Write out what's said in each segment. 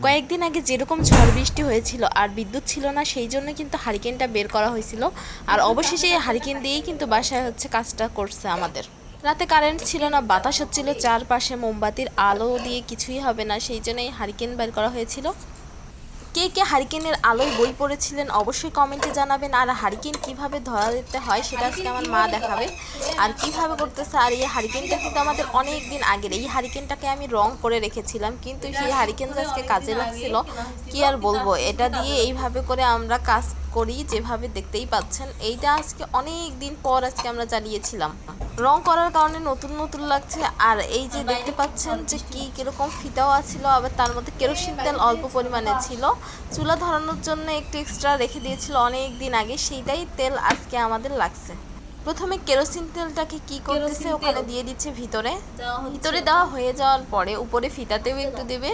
কয়েকদিন আগে যেরকম ঝড় বৃষ্টি হয়েছিল আর বিদ্যুৎ ছিল না, সেই জন্য কিন্তু হারিকেনটা বের করা হয়েছিল। আর অবশেষে এই হারিকেন দিয়েই কিন্তু বাসায় হচ্ছে কাজটা করছে আমাদের। রাতে কারেন্ট ছিল না, বাতাস হচ্ছিল চারপাশে, মোমবাতির আলো দিয়ে কিছুই হবে না, সেই জন্য এই হারিকেন বের করা হয়েছিল। কে কে হারিকেনের আলোয় বই পড়েছিলেন অবশ্যই কমেন্টে জানাবেন। আর হারিকেন কীভাবে ধরা দিতে হয় সেটা আজকে আমার মা দেখাবে। আর কীভাবে করতেছে আর এই হারিকেনটা কিন্তু আমাদের অনেক দিন আগের। এই হারিকেনটাকে আমি রং করে রেখেছিলাম, কিন্তু সেই হারিকেন আজকে কাজে লাগছিল, কি আর বলব? এটা দিয়ে এইভাবে করে আমরা কাজ করি যেভাবে দেখতেই পাচ্ছেন। এইটা আজকে অনেক দিন পর আজকে আমরা জ্বালিয়েছিলাম রং করার কারণে নতুন নতুন লাগছে। আর এই যে দেখতে পাচ্ছেন যে কি কীরকম ফিতাও আছিল আবার তার মধ্যে কেরোসিন তেল অল্প পরিমাণে ছিল। চুলা ধরানোর জন্য একটু এক্সট্রা রেখে দিয়েছিল অনেক দিন আগে সেইটাই তেল আজকে আমাদের লাগছে। প্রথমে কেরোসিন তেলটাকে কি করতেছে ওখানে দিয়ে দিচ্ছে ভিতরে। ভিতরে দেওয়া হয়ে যাওয়ার পরে উপরে ফিতাতেও একটু দেবে।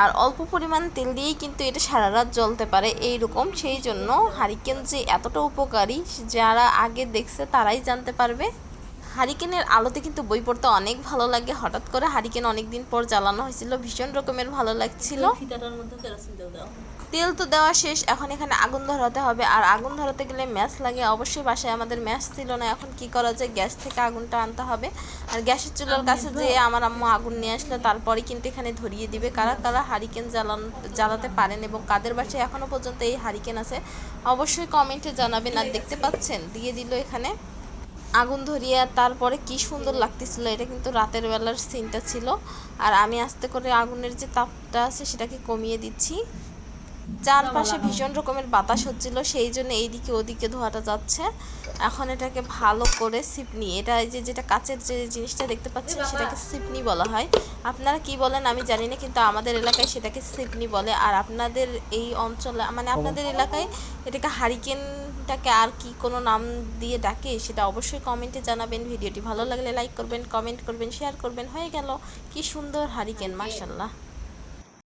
আর অল্প পরিমাণ তেল দিয়েই কিন্তু এটা সারা রাত জ্বলতে পারে এই রকম সেই জন্য হারিকেন যে এতটা উপকারী যারা আগে দেখছে তারাই জানতে পারবে। হারিকেনের আলোতে কিন্তু বই পড়তে অনেক ভালো লাগে। হঠাৎ করে হারিকেন অনেক দিন পর জ্বালানো হয়েছিল ভীষণ রকমের ভালো লাগছিল। তেল তেল তো দেওয়া শেষ এখন এখানে আগুন ধরাতে হবে। আর আগুন ধরাতে গেলে ম্যাচ লাগে অবশ্যই বাসায় আমাদের ম্যাচ ছিল না। এখন কি করা যায়? গ্যাস থেকে আগুনটা আনতে হবে। আর গ্যাসের চুলার কাছে যে আমার আম্মু আগুন নিয়ে আসলো তারপরে কিন্তু এখানে ধরিয়ে দিবে। কারা কারা হারিকেন জ্বালান জ্বালাতে পারেন এবং কাদের বাসায় এখনও পর্যন্ত এই হারিকেন আছে অবশ্যই কমেন্টে জানাবেন। আর দেখতে পাচ্ছেন দিয়ে দিল এখানে। আগুন ধরিয়া আর তারপরে কি সুন্দর লাগতেছিল এটা কিন্তু রাতের বেলার সিনটা ছিল। আর আমি আস্তে করে আগুনের যে তাপটা আছে সেটাকে কমিয়ে দিচ্ছি। চারপাশে ভীষণ রকমের বাতাস হচ্ছিল সেই জন্য এইদিকে ওদিকে ধোয়াটা যাচ্ছে। এখন এটাকে ভালো করে সিপনি এটা এই যে যেটা কাচের যে জিনিসটা দেখতে পাচ্ছেন সেটাকে সিপনি বলা হয়। আপনারা কি বলেন আমি জানি না কিন্তু আমাদের এলাকায় সেটাকে সিপনি বলে। আর আপনাদের এই অঞ্চলে মানে আপনাদের এলাকায় এটাকে হারিকেনটাকে আর কি কোনো নাম দিয়ে ডাকে সেটা অবশ্যই কমেন্টে জানাবেন। ভিডিওটি ভালো লাগলে লাইক করবেন, কমেন্ট করবেন, শেয়ার করবেন। হয়ে গেল। কি সুন্দর হারিকেন মার্শাল্লাহ